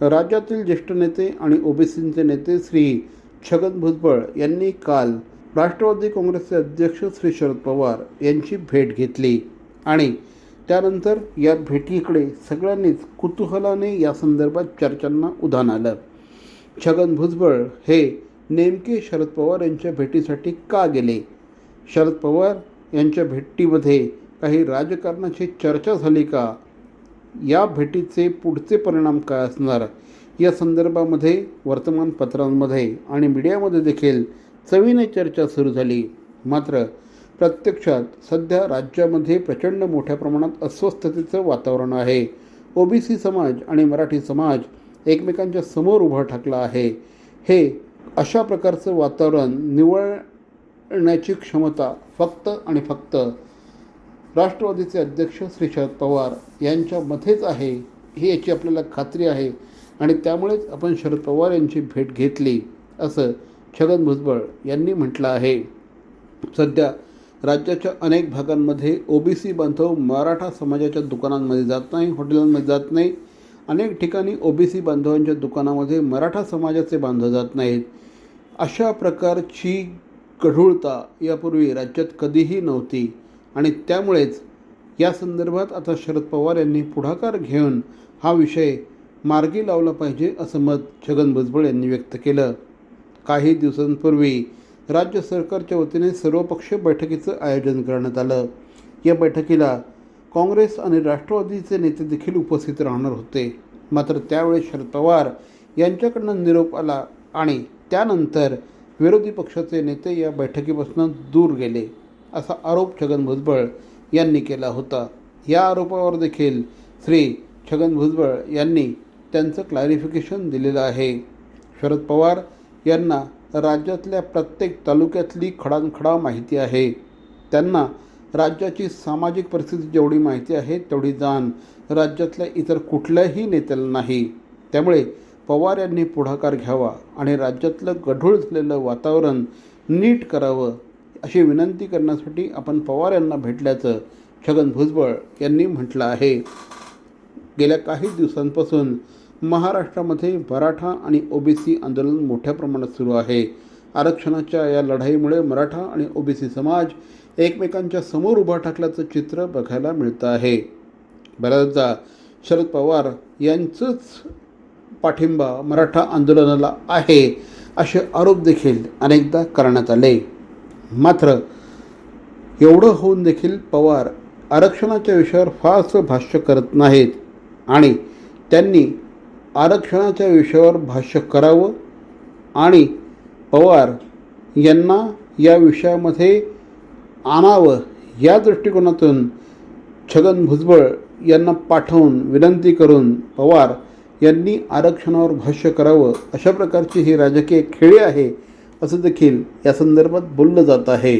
राज्यातील ज्येष्ठ नेते आणि ओबीसींचे नेते श्री छगन भुजबळ यांनी काल राष्ट्रवादी काँग्रेसचे अध्यक्ष श्री शरद पवार यांची भेट घेतली. आणि त्यानंतर या भेटीकडे सगळ्यांनीच कुतूहलाने या संदर्भात चर्चांना उधाण आलं. छगन भुजबळ हे नेमके शरद पवार यांच्या भेटीसाठी का गेले? शरद पवार यांच्या भेटीमध्ये काही राजकारणाची चर्चा झाली का? या भेटीचे पुढचे परिणाम काय असणार? या संदर्भामध्ये वर्तमानपत्रांमध्ये आणि मीडियामध्ये देखील चवीने चर्चा सुरू झाली. मात्र प्रत्यक्षात सध्या राज्यामध्ये प्रचंड मोठ्या प्रमाणात अस्वस्थतेचं वातावरण आहे. ओबीसी समाज आणि मराठी समाज एकमेकांच्या समोर उभा ठाकला आहे. हे अशा प्रकारचं वातावरण निवळण्याची क्षमता फक्त आणि फक्त राष्ट्रवादीचे अध्यक्ष श्री शरद पवार यांच्यामध्येच आहे ही याची आपल्याला खात्री आहे आणि त्यामुळेच आपण शरद पवार यांची भेट घेतली असं छगन भुजबळ यांनी म्हटलं आहे. सध्या राज्याच्या अनेक भागांमध्ये ओबीसी बांधव मराठा समाजाच्या दुकानांमध्ये जात नाही हॉटेलांमध्ये जात नाही. अनेक ठिकाणी ओबीसी बांधवांच्या दुकानामध्ये मराठा समाजाचे बांधव जात नाहीत. अशा प्रकारची गढूळता यापूर्वी राज्यात कधीही नव्हती. आणि त्यामुळेच या संदर्भात आता शरद पवार यांनी पुढाकार घेऊन हा विषय मार्गी लावला पाहिजे असं मत छगन भुजबळ यांनी व्यक्त केलं. काही दिवसांपूर्वी राज्य सरकारच्या वतीने सर्वपक्षीय बैठकीचं आयोजन करण्यात आलं. या बैठकीला काँग्रेस आणि राष्ट्रवादीचे नेते देखील उपस्थित राहणार होते. मात्र त्यावेळी शरद पवार यांच्याकडनं निरोप आला आणि त्यानंतर विरोधी पक्षाचे नेते या बैठकीपासून दूर गेले. असा आरोप छगन भुजबळ यांनी केला होता. या आरोपावर देखील श्री छगन भुजबळ यांनी त्यांचं क्लॅरिफिकेशन दिलेलं आहे. शरद पवार यांना राज्यातल्या प्रत्येक तालुक्यातली खडानखडा माहिती आहे. त्यांना राज्याची सामाजिक परिस्थिती जेवढी माहिती आहे तेवढी जाण राज्यातल्या इतर कुठल्याही नेत्याला नाही. त्यामुळे पवार यांनी पुढाकार घ्यावा आणि राज्यातलं गढूळ झालेलं वातावरण नीट करावं अशी विनंती करण्यासाठी आपण पवार यांना भेटल्याचं छगन भुजबळ यांनी म्हटलं आहे. गेल्या काही दिवसांपासून महाराष्ट्रामध्ये मराठा आणि ओबीसी आंदोलन मोठ्या प्रमाणात सुरू आहे. आरक्षणाच्या या लढाईमुळे मराठा आणि ओबीसी समाज एकमेकांच्या समोर उभा ठाकल्याचं चित्र बघायला मिळतं आहे. बऱ्याचदा शरद पवार यांचंच पाठिंबा मराठा आंदोलनाला आहे असे आरोप देखील अनेकदा करण्यात आले. मात्र एवढं होऊन देखील पवार आरक्षणाच्या विषयावर फारसं भाष्य करत नाहीत आणि त्यांनी आरक्षणाच्या विषयावर भाष्य करावं आणि पवार यांना या विषयामध्ये आणावं या दृष्टिकोनातून छगन भुजबळ यांना पाठवून विनंती करून पवार यांनी आरक्षणावर भाष्य करावं अशा प्रकारची ही राजकीय खेळी आहे. असं देखील या संदर्भात बोललं जात आहे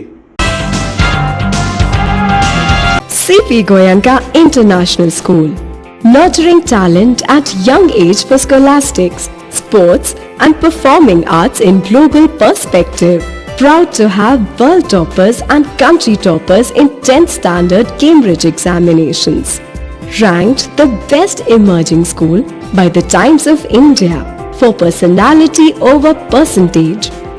CP Goyanka International School. Nurturing talent at young age for scholastics, sports, and performing arts in global perspective. Proud to have world toppers and country toppers in 10th standard Cambridge examinations. Ranked the best emerging school by the Times of India for personality over percentage.